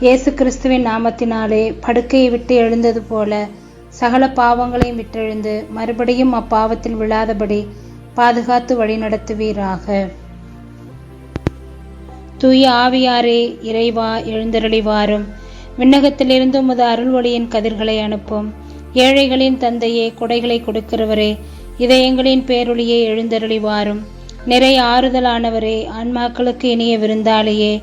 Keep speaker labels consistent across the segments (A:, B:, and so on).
A: இயேசு கிறிஸ்துவின் நாமத்தினாலே படுக்கையை விட்டு எழுந்தது போல சகல பாவங்களையும் விட்டெழுந்து மறுபடியும் அப்பாவத்தில் விழாதபடி பாதுகாத்து வழிநடத்துவீராக. தூய ஆவியாரே இறைவா எழுந்தருளி வாரும் விண்ணகத்திலிருந்து உமது அருள் ஒளியின் கதிர்களை அனுப்பும். ஏழைகளின் தந்தையே கொடைகளை கொடுக்கிறவரே இதயங்களின் பேருளியே எழுந்தருளி வாரும் நிறை ஆறுதலானவரே ஆன்மாக்களுக்கு இனிய விருந்தாளியே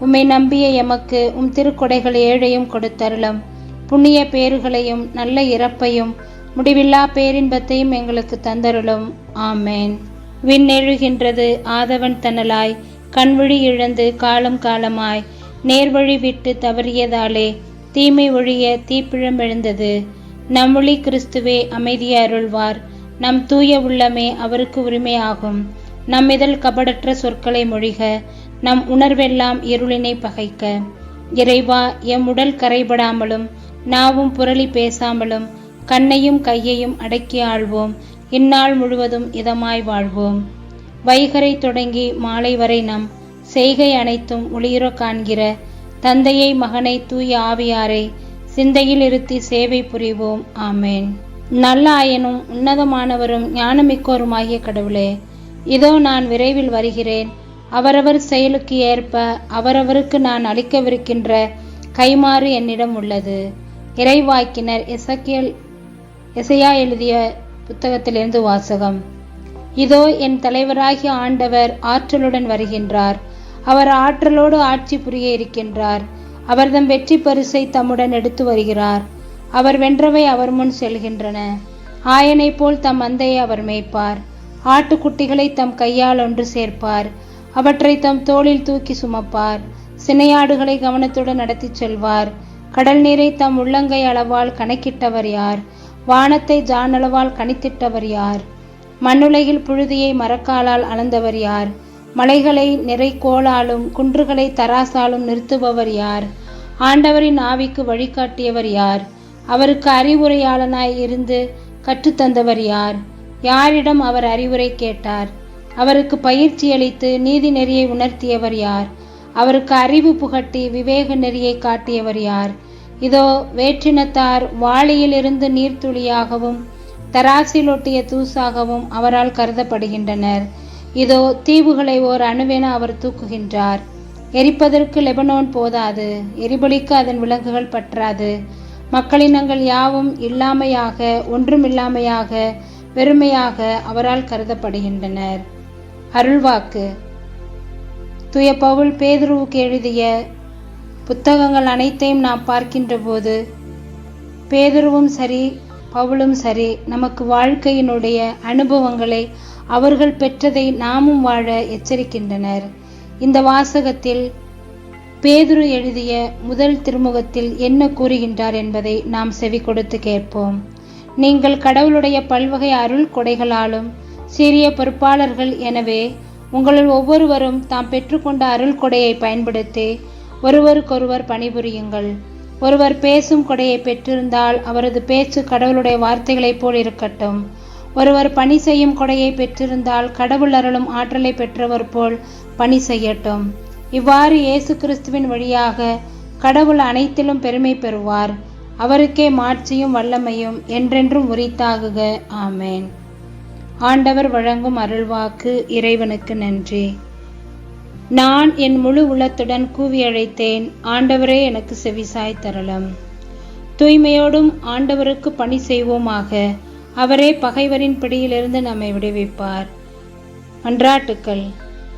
A: உம்மை நம்பிய எமக்கு உம் திருக்கொடைகள் ஏழையும் கொடுத்தருளும். புண்ணிய பேறுகளையும் நல்ல இறப்பையும் முடிவில்லா பேரின்பத்தையும் எங்களுக்கு தந்தருளும். ஆமேன். விண்ணெழுகின்றது ஆதவன் தனலாய் கண்விழி இழந்து காலம் காலமாய் நேர்வழி விட்டு தவறியதாலே தீமை ஒழிய தீப்பிழம்பெழுந்தது நம்மொழி கிறிஸ்துவே அமைதிய அருள்வார். நம் தூய உள்ளமே அவருக்கு உரிமையாகும். நம்மிதழ் கபடற்ற சொற்களை மொழிக. நம் உணர்வெல்லாம் இருளினை பகைக்க. இறைவா எம் உடல் கரைபடாமலும் நாவும் புரளி பேசாமலும் கண்ணையும் கையையும் அடக்கி ஆள்வோம். இந்நாள் முழுவதும் இதமாய் வாழ்வோம். வைகரை தொடங்கி மாலை வரை நம் செய்கை அனைத்தும் ஒளியுற காண்கிற தந்தையை மகனை தூய ஆவியாரை சிந்தையில் இருத்தி சேவை புரிவோம். ஆமேன். நல்ல ஆயனும் உன்னதமானவரும் ஞானமிக்கோருமாகிய கடவுளே இதோ நான் விரைவில் வருகிறேன். அவரவர் செயலுக்கு ஏற்ப அவரவருக்கு நான் அளிக்கவிருக்கின்ற கைமாறு என்னிடம் உள்ளது. இறைவாக்கினர் இசக்கியல் இசையா எழுதிய புத்தகத்திலிருந்து வாசகம். இதோ என் தலைவராகிய ஆண்டவர் ஆற்றலுடன் வருகின்றார். அவர் ஆற்றலோடு ஆட்சி புரிய இருக்கின்றார். அவர் தம் வெற்றி பரிசை தம்முடன் எடுத்து வருகிறார். அவர் வென்றவை அவர் முன் செல்கின்றன. ஆயனைப் போல் தம் மந்தையை அவர் மேய்ப்பார். ஆட்டுக்குட்டிகளை தம் கையால் ஒன்று சேர்ப்பார். அவற்றை தம் தோளில் தூக்கி சுமப்பார். சினையாடுகளை கவனத்துடன் நடத்திச் செல்வார். கடல் நீரை தம் உள்ளங்கை அளவால் கணக்கிட்டவர் யார்? வானத்தை ஜானளவால் கணித்திட்டவர் யார்? மண்ணுலகில் புழுதியை மரக்காலால் அளந்தவர் யார்? மலைகளை நிறை கோளாலும் குன்றுகளை தராசாலும் நிறுத்துபவர் யார்? ஆண்டவரின் ஆவிக்கு வழிகாட்டியவர் யார்? அவருக்கு அறிவுரையாளனாய் இருந்து கற்றுத்தந்தவர் யார்? யாரிடம் அவர் அறிவுரை கேட்டார்? அவருக்கு பயிற்சி அளித்து நீதி நெறியை உணர்த்தியவர் யார்? அவருக்கு அறிவு புகட்டி விவேக நெறியை காட்டியவர் யார்? இதோ வேற்றினத்தார் வாளியிலிருந்து நீர்த்துளியாகவும் தராசிலொட்டிய தூசாகவும் அவரால் கருதப்படுகின்றனர். இதோ தீவுகளை ஓர் அணுவென அவர் தூக்குகின்றார். எரிப்பதற்கு லெபனோன் போதாது எரிபலிக்கு அதன் விலங்குகள் பற்றாது. மக்களினங்கள் யாவும் இல்லாமையாக ஒன்றுமில்லாமையாக வெறுமையாக அவரால் கருதப்படுகின்றனர். அருள்வாக்கு. துய பவுல் பேதுருவுக்கு எழுதிய புத்தகங்கள் அனைத்தையும் நாம் பார்க்கின்ற போது பேதுருவும் சரி பவுலும் சரி நமக்கு வாழ்க்கையினுடைய அனுபவங்களை அவர்கள் பெற்றதை நாமும் வாழ எச்சரிக்கின்றனர். இந்த வாசகத்தில் பேதுரு எழுதிய முதல் திருமுகத்தில் என்ன கூறுகின்றார் என்பதை நாம் செவி கொடுத்து கேட்போம். நீங்கள் கடவுளுடைய பல்வகை அருள் கொடைகளாலும் சிறிய பொறுப்பாளர்கள். எனவே உங்களில் ஒவ்வொருவரும் தாம் பெற்றுக்கொண்ட அருள் கொடையை பயன்படுத்தி ஒருவருக்கொருவர் பணிபுரியுங்கள். ஒருவர் பேசும் கொடையை பெற்றிருந்தால் அவரது பேச்சு கடவுளுடைய வார்த்தைகளைப் போல் இருக்கட்டும். ஒருவர் பணி செய்யும் கொடையை பெற்றிருந்தால் கடவுள் அருளும் ஆற்றலை பெற்றவர் போல் பணி செய்யட்டும். இவ்வாறு இயேசு கிறிஸ்துவின் வழியாக கடவுள் அனைத்திலும் பெருமை பெறுவார். அவருக்கே மாட்சியும் வல்லமையும் என்றென்றும் உரித்தாகுக. ஆமேன். ஆண்டவர் வழங்கும் அருள்வாக்கு இறைவனுக்கு நன்றி. நான் என் முழு உள்ளத்துடன் கூவி அழைத்தேன் ஆண்டவரே எனக்கு செவிசாய் தரலம். தூய்மையோடும் ஆண்டவருக்கு பணி செய்வோமாக அவரே பகைவரின் பிடியிலிருந்து நம்மை விடுவிப்பார். மன்றாட்டுக்கள்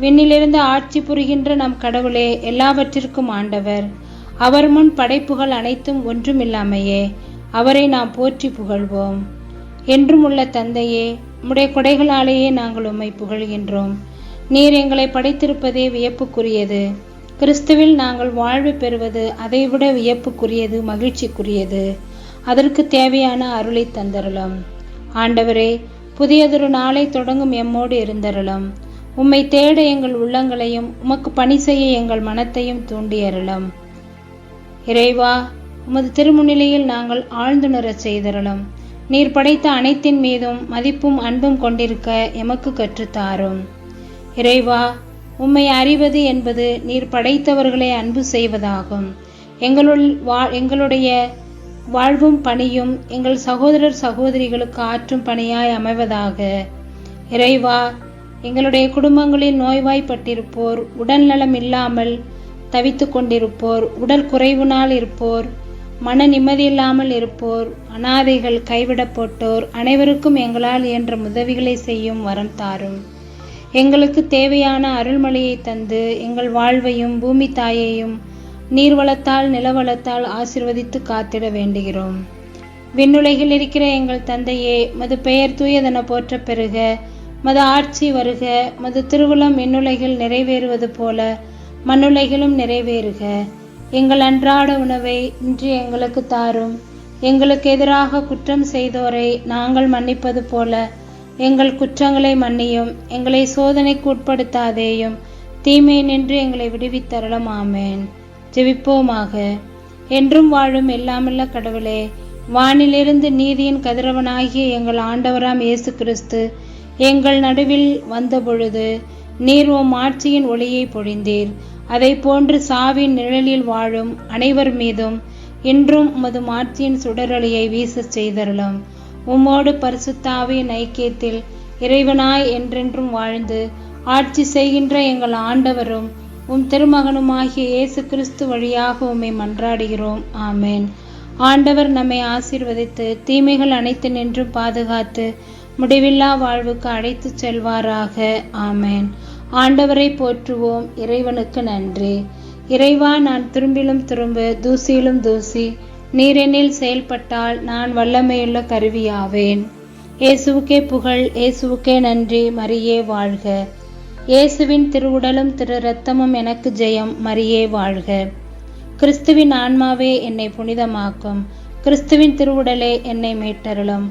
A: விண்ணிலிருந்து ஆட்சி புரிகின்ற நம் கடவுளே எல்லாவற்றிற்கும் ஆண்டவர். அவர் முன் படைப்புகள் அனைத்தும் ஒன்றுமில்லாமையே அவரை நாம் போற்றி புகழ்வோம். என்றும் உள்ள தந்தையே உம்முடைய கொடைகளாலேயே நாங்கள் உம்மை புகழ்கின்றோம். நீர் எங்களை படைத்திருப்பதே வியப்புக்குரியது. கிறிஸ்துவில் நாங்கள் வாழ்வு பெறுவது அதைவிட வியப்புக்குரியது மகிழ்ச்சிக்குரியது. அதற்கு தேவையான அருளை தந்தரலாம் ஆண்டவரே புதியதொரு நாளை தொடங்கும் எம்மோடு இருந்தருளும். உம்மை தேட எங்கள் உள்ளங்களையும் உமக்கு பணி செய்ய எங்கள் மனத்தையும் தூண்டியருளும். இறைவா உமது திருமுன்னிலையில் நாங்கள் ஆழ்ந்துணரச் செய்தருளும். நீர் படைத்த அனைத்தின் மீதும் மதிப்பும் அன்பும் கொண்டிருக்க எமக்கு கற்றுத்தாரும். இறைவா உம்மை அறிவது என்பது நீர் படைத்தவர்களை அன்பு செய்வதாகும். எங்களுள் வா எங்களுடைய வாழ்வும் பணியும் எங்கள் சகோதரர் சகோதரிகளுக்கு ஆற்றும் பணியாய் அமைவதாக. இறைவா எங்களுடைய குடும்பங்களில் நோய்வாய்ப்பட்டிருப்போர் உடல்நலம் இல்லாமல் தவித்து கொண்டிருப்போர் உடல் குறைவுனால் இருப்போர் மன நிம்மதியில்லாமல் இருப்போர் அனாதைகள் கைவிடப்பட்டோர் அனைவருக்கும் எங்களால் இயன்ற உதவிகளை செய்யும் வரம் தாரும். எங்களுக்கு தேவையான அருள்மொழியை தந்து எங்கள் வாழ்வையும் பூமி தாயையும் நீர்வளத்தால் நிலவளத்தால் ஆசிர்வதித்து காத்திட வேண்டுகிறோம். விண்ணுலகில் இருக்கிற எங்கள் தந்தையே மது பெயர் தூயதென போற்ற பெறுக மது ஆட்சி வருக மது திருவுளம் விண்ணுலகில் நிறைவேறுவது போல மண்ணுலகிலும் நிறைவேறுக. எங்கள் அன்றாட உணவை இன்று எங்களுக்கு தாரும். எங்களுக்கு எதிராக குற்றம் செய்தோரை நாங்கள் மன்னிப்பது போல எங்கள் குற்றங்களை மன்னியும் எங்களை சோதனைக்கு உட்படுத்தாதேயும் தீமை நின்று எங்களை விடுவித்தரலாம் ஆமேன். ஜெபிப்போமாக. என்றும் வாழும் எல்லாமல்ல கடவுளே வானிலிருந்து நீதியின் கதிரவனாகிய எங்கள் ஆண்டவராம் இயேசு கிறிஸ்து எங்கள் நடுவில் வந்தபொழுது நீர் உம் ஆட்சியின் ஒளியை பொழிந்தீர். அதை போன்று சாவின் நிழலில் வாழும் அனைவர் மீதும் இன்றும் உமது மாட்சியின் சுடரொளியை வீசச் செய்தருளும். உம்மோடு பரிசுத்தாவின் ஐக்கியத்தில் இறைவனாய் என்றென்றும் வாழ்ந்து ஆட்சி செய்கின்ற எங்கள் ஆண்டவரும் உம் திருமகனுமாகிய இயேசு கிறிஸ்து வழியாக உம்மை மன்றாடுகிறோம். ஆமேன். ஆண்டவர் நம்மை ஆசீர்வதித்து தீமைகள் அனைத்து நின்று பாதுகாத்து முடிவில்லா வாழ்வுக்கு அழைத்து செல்வாராக. ஆமேன். ஆண்டவரை போற்றுவோம். இறைவனுக்கு நன்றி. இறைவா நான் திரும்பிலும் திரும்ப தூசியிலும் தூசி நீரெனில் செயல்பட்டால் நான் வல்லமையுள்ள கருவியாவேன். இயேசுவுக்கே புகழ் இயேசுவுக்கே நன்றி. மரியே வாழ்க. இயேசுவின் திருவுடலும் திரு ரத்தமும் எனக்கு ஜெயம். மரியே வாழ்க. கிறிஸ்துவின் ஆன்மாவே என்னை புனிதமாக்கும். கிறிஸ்துவின் திருவுடலே என்னை மீட்டருளும்.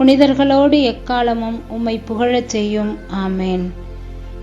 A: புனிதர்களோடு எக்காலமும் உம்மை புகழச் செய்யும். ஆமேன்.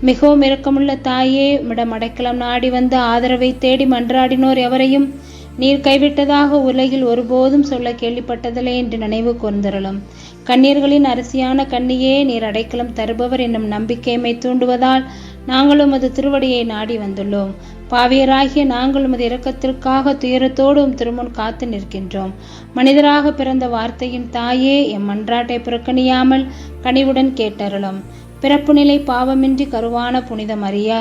A: மிகவும் இரக்கமுள்ள தாயே உம்மிடம் அடைக்கலம் நாடி வந்து ஆதரவை தேடி மன்றாடினோர் எவரையும் நீர் கைவிட்டதாக உலகில் ஒருபோதும் சொல்ல கேள்விப்பட்டதில்லை என்று நினைவு கூர்ந்தருளும். கண்ணீர்களின் அரசியான கண்ணியே நீர் அடைக்கலம் தருபவர் என்னும் நம்பிக்கைமை தூண்டுவதால் நாங்களும் அது திருவடியை நாடி வந்துள்ளோம். பாவியராகிய நாங்கள் உமது இரக்கத்திற்காக துயரத்தோடும் திருமுன் காத்து நிற்கின்றோம். மனிதராக பிறந்த வார்த்தையின் தாயே எம் மன்றாட்டை புறக்கணியாமல் கனிவுடன் கேட்டருளும். பிறப்பு நிலை பாவமின்றி கருவான புனித மரியா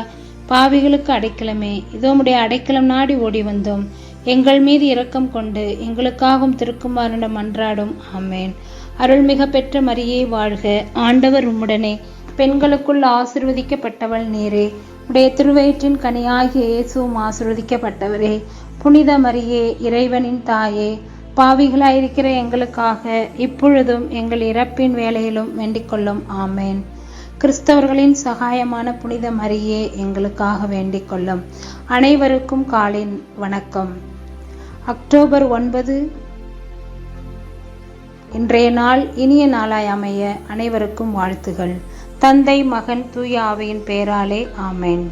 A: பாவிகளுக்கு அடைக்கலமே. இதோ உடைய அடைக்கலம் நாடி ஓடி வந்தோம். எங்கள் மீது இரக்கம் கொண்டு எங்களுக்காகவும் திருக்குமாரிடம் மன்றாடும். ஆமேன். அருள்மிக பெற்ற மரியே வாழ்க. ஆண்டவர் உம்முடனே. பெண்களுக்குள் ஆசிர்வதிக்கப்பட்டவள் நீரே. உடைய திருவயிற்றின் கனியாகிய இயேசுவும் ஆசிர்வதிக்கப்பட்டவரே. புனித மரியே இறைவனின் தாயே பாவிகளாயிருக்கிற எங்களுக்காக இப்பொழுதும் எங்கள் இறப்பின் வேலையிலும் வேண்டிக்கொள்ளும் ஆமேன். கிறிஸ்தவர்களின் சகாயமான புனித மரியே எங்களுக்காக வேண்டிக்கொள்ளும் அனைவருக்கும் காலின் வணக்கம். அக்டோபர் ஒன்பது இன்றைய நாள் இனிய நாளாய் அமைய அனைவருக்கும் வாழ்த்துகள். தந்தை மகன் தூய ஆவியின் பெயராலே ஆமேன்.